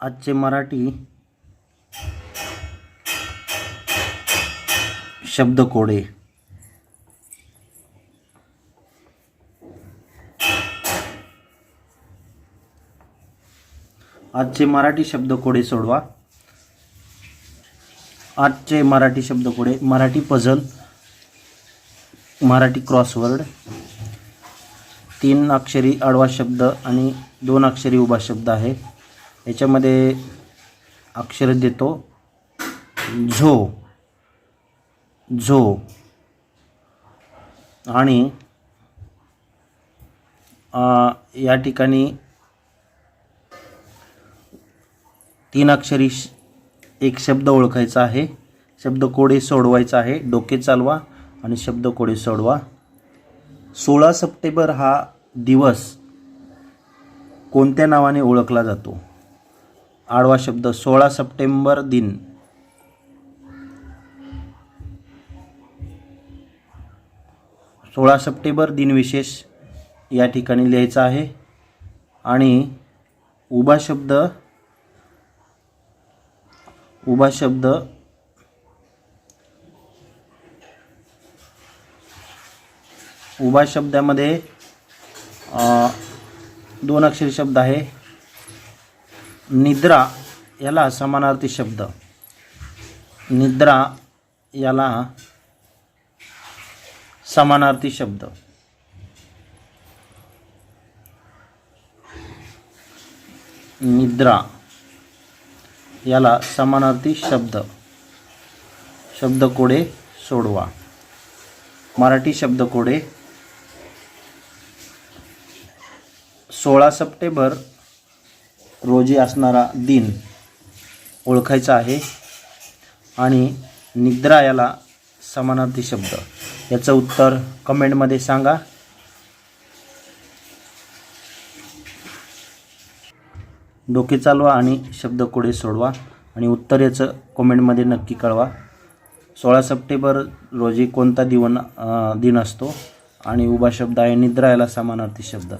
आजचे मराठी शब्दकोडे. आजचे मराठी शब्दकोडे सोडवा. आजचे मराठी शब्दकोडे मराठी पझल मराठी क्रॉसवर्ड. तीन अक्षरी आडवा शब्द आणि दोन अक्षरी उभा शब्द आहे. याच्यामध्ये अक्षर देतो. झो. झो. आणि या ठिकाणी तीन अक्षरी श- एक शब्द ओळखायचा आहे. शब्द कोडे सोडवायचा आहे. डोके चालवा आणि शब्द कोडे सोडवा. सोळा सप्टेंबर हा दिवस कोणत्या नावाने ओळखला जातो? आडवा शब्द सोळा सप्टेंबर दिन. सोळा सप्टेंबर दिनविशेष या ठिकाणी लिहायचा आहे. आणि उभा शब्द उभा शब्द उभा शब्दामध्ये दोन अक्षरी शब्द आहे. निद्रा याला समानार्थी शब्द. निद्रा याला समानार्थी शब्द. निद्रा याला समानार्थी शब्द. शब्दकोडे सोडवा. मराठी शब्दकोडे सोळा सप्टेंबर रोजी असणारा दिन ओळखायचा आहे. आणि निद्रा याला समानार्थी शब्द. याचं उत्तर कमेंटमध्ये सांगा. डोके चालवा आणि शब्द कोडे सोडवा. आणि उत्तर याचं कमेंटमध्ये नक्की कळवा. सोळा सप्टेंबर रोजी कोणता दिवन दिन असतो? आणि उभा शब्द आहे निद्रा याला समानार्थी शब्द.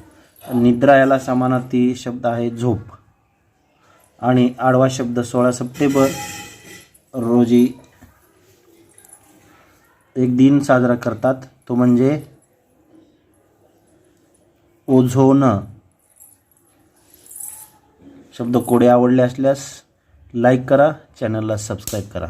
निद्रा याला समानार्थी शब्द आहे झोप. आणि आडवा शब्द सोळा सप्टेंबर रोजी एक दिन साजरा करतात. तो म्हणजे ओझोन. शब्द कोडे आवडले असल्यास लाईक करा चॅनलला सबस्क्राईब करा.